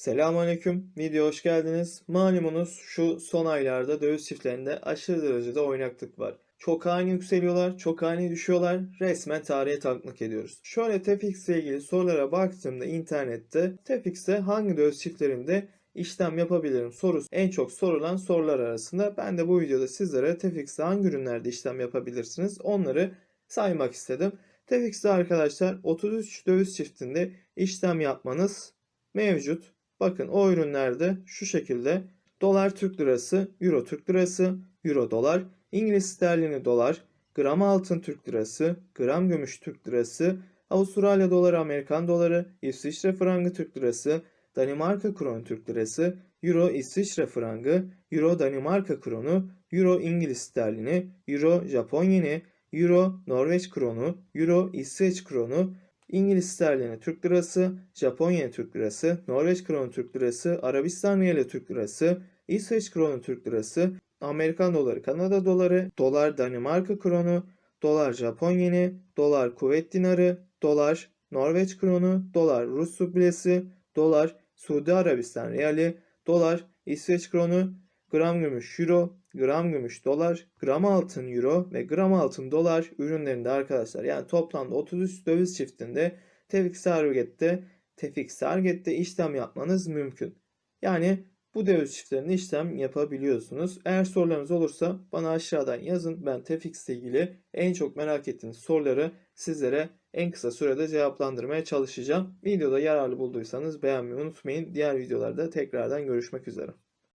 Selamünaleyküm. Video hoş geldiniz. Malumunuz şu son aylarda döviz çiftlerinde aşırı derecede oynaklık var. Çok ani yükseliyorlar, çok ani düşüyorlar. Resmen tarihe tanıklık ediyoruz. Şöyle TFX ile ilgili sorulara baktığımda internette TFX'te hangi döviz çiftlerinde işlem yapabilirim sorusu en çok sorulan sorular arasında. Ben de bu videoda sizlere TFX'te hangi ürünlerde işlem yapabilirsiniz onları saymak istedim. TFX'te arkadaşlar 33 döviz çiftinde işlem yapmanız mevcut. Bakın o ürünlerde şu şekilde. Dolar Türk lirası, euro Türk lirası, euro dolar, İngiliz sterlini dolar, gram altın Türk lirası, gram gümüş Türk lirası, Avustralya doları, Amerikan doları, İsviçre frangı Türk lirası, Danimarka kronu Türk lirası, euro İsviçre frangı, euro Danimarka kronu, euro İngiliz sterlini, euro Japon yeni, euro Norveç kronu, euro İsveç kronu, İngiliz sterlini Türk lirası, Japonya Türk lirası, Norveç kronu Türk lirası, Arabistan riyali Türk lirası, İsveç kronu Türk lirası, Amerikan doları Kanada doları, dolar Danimarka kronu, dolar Japon yeni, dolar Kuveyt dinarı, dolar Norveç kronu, dolar Rus rublesi, dolar Suudi Arabistan riyali, dolar İsveç kronu, gram gümüş euro, gram gümüş dolar, gram altın euro ve gram altın dolar ürünlerinde arkadaşlar. Yani toplamda 33 döviz çiftinde Tefix Target'te Tefix Target'te işlem yapmanız mümkün. Yani bu döviz çiftlerinde işlem yapabiliyorsunuz. Eğer sorularınız olursa bana aşağıdan yazın. Ben Tefix ile ilgili en çok merak ettiğiniz soruları sizlere en kısa sürede cevaplandırmaya çalışacağım. Videoda yararlı bulduysanız beğenmeyi unutmayın. Diğer videolarda tekrardan görüşmek üzere.